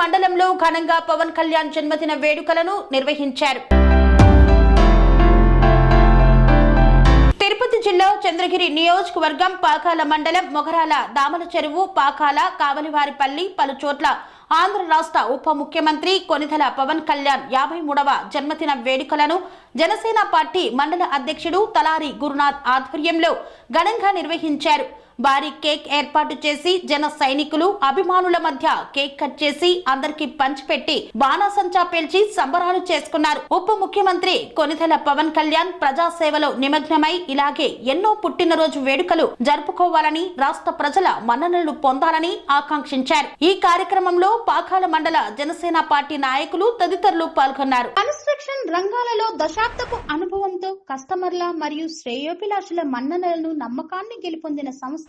మండలంలో ఘనంగా పవన్ కళ్యాణ్ జన్మదిన వేడుకలను నిర్వహించారు. తిరుపతి జిల్లా చంద్రగిరి నియోజకవర్గం పాకాల మండలం మొగరాల దామల చెరువు పాకాల కావలివారిపల్లి పలు చోట్ల ఆంధ్ర రాష్ట్ర ఉప ముఖ్యమంత్రి కొనిదల పవన్ కళ్యాణ్ యాభై మూడవ జన్మదిన వేడుకలను జనసేన పార్టీ మండల అధ్యక్షుడు తలారి గురునాథ్ ఆధ్వర్యంలో ఘనంగా నిర్వహించారు. భారీ కేక్ ఏర్పాటు చేసి జన సైనికులు అభిమానుల మధ్య కేక్ కట్ చేసి అందరికి పంచిపెట్టి బాణాసంచా పేల్చి సంబరాలు చేసుకున్నారు. ఉప ముఖ్యమంత్రి కొనిదెల పవన్ కళ్యాణ్ ప్రజాసేవలో నిమగ్నమై ఇలాగే ఎన్నో పుట్టినరోజు వేడుకలు జరుపుకోవాలని రాష్ట్ర ప్రజల మన్ననలు పొందాలని ఆకాంక్షించారు. ఈ కార్యక్రమంలో పాకాల మండల జనసేన పార్టీ నాయకులు తదితరులు పాల్గొన్నారు. కన్స్ట్రక్షన్ రంగాలలో దశాబ్దపు అనుభవంతో కస్టమర్ల మరియు శ్రేయోభిలాషుల మన్ననలను నమ్మకాన్ని గెలుపొందిన సంస్థ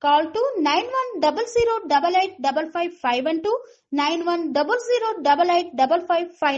Call to 91008855 and to 91008855